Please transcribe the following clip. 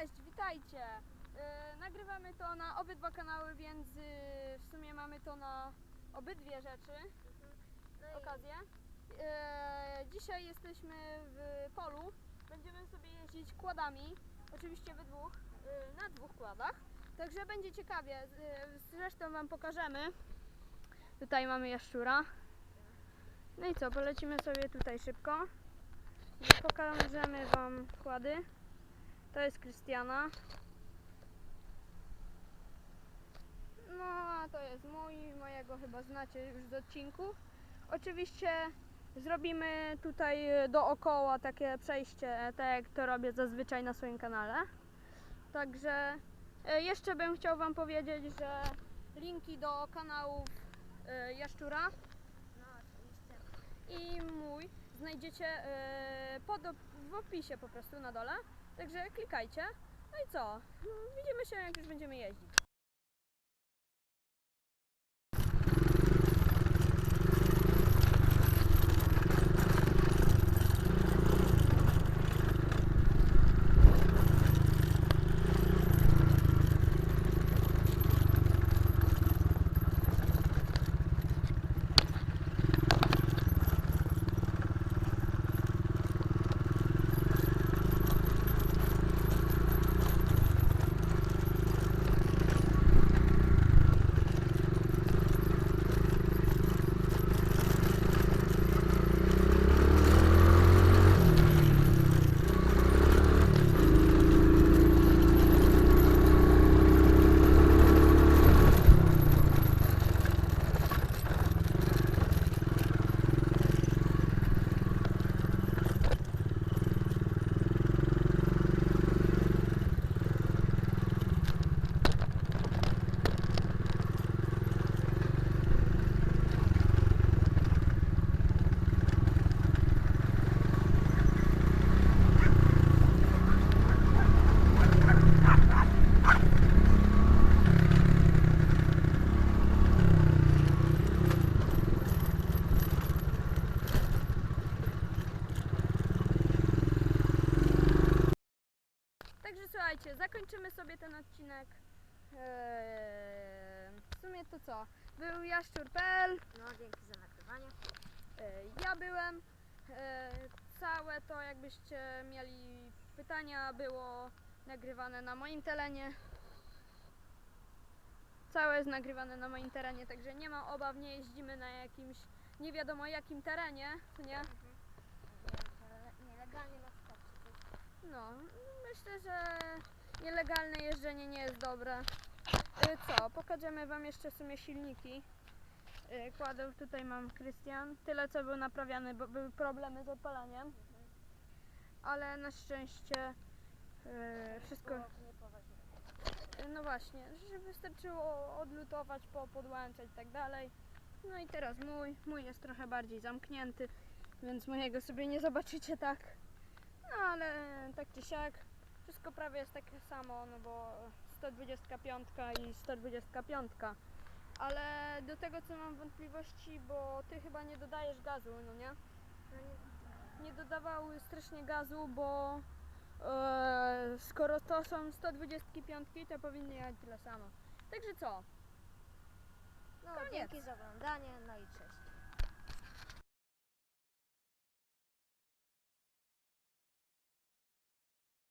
Cześć, witajcie! Yy, nagrywamy to na obydwa kanały, więc yy, w sumie mamy to na obydwie rzeczy, No i okazję. Yy, dzisiaj jesteśmy w polu, będziemy sobie jeździć kładami, oczywiście we dwóch, yy, na dwóch kładach, także będzie ciekawie, yy, zresztą Wam pokażemy. Tutaj mamy jaszczura. No i co, polecimy sobie tutaj szybko. I pokażemy Wam kłady. To jest Krystiana. No, a to jest mój, mojego chyba znacie już z odcinku. Oczywiście zrobimy tutaj dookoła takie przejście, tak jak to robię zazwyczaj na swoim kanale. Także e, jeszcze bym chciał Wam powiedzieć, że linki do kanałów e, Jaszczura i mój znajdziecie e, pod, w opisie po prostu na dole. Także klikajcie. No i co? No, Widzimy się jak już będziemy jeździć. Także słuchajcie, zakończymy sobie ten odcinek. Eee, w sumie to co? Był jaszczur.pl, No dzięki za nagrywanie. eee, ja byłem. Eee, całe to jakbyście mieli pytania było nagrywane na moim terenie. Całe jest nagrywane na moim terenie, także nie ma obaw, nie jeździmy na jakimś nie wiadomo jakim terenie, co nie? Nielegalnie na przykład. No, myślę, że nielegalne jeżdżenie nie jest dobre. Y, Co, pokażemy Wam jeszcze w sumie silniki. Y, Kładę, tutaj mam Krystian. Tyle co był naprawiany, bo były problemy z odpalaniem. Ale na szczęście y, wszystko... No właśnie, że wystarczyło odlutować, po, podłączać i tak dalej. No i teraz mój. Mój jest trochę bardziej zamknięty, więc mojego sobie nie zobaczycie tak. No ale tak czy siak, wszystko prawie jest takie samo, no bo 125 i 125. Ale do tego co mam wątpliwości, bo ty chyba nie dodajesz gazu, no nie? No nie, Nie dodawały strasznie gazu, bo e, skoro to są 125, to powinny jechać tyle samo. Także co? no Koniec. dzięki za oglądanie, no i cześć.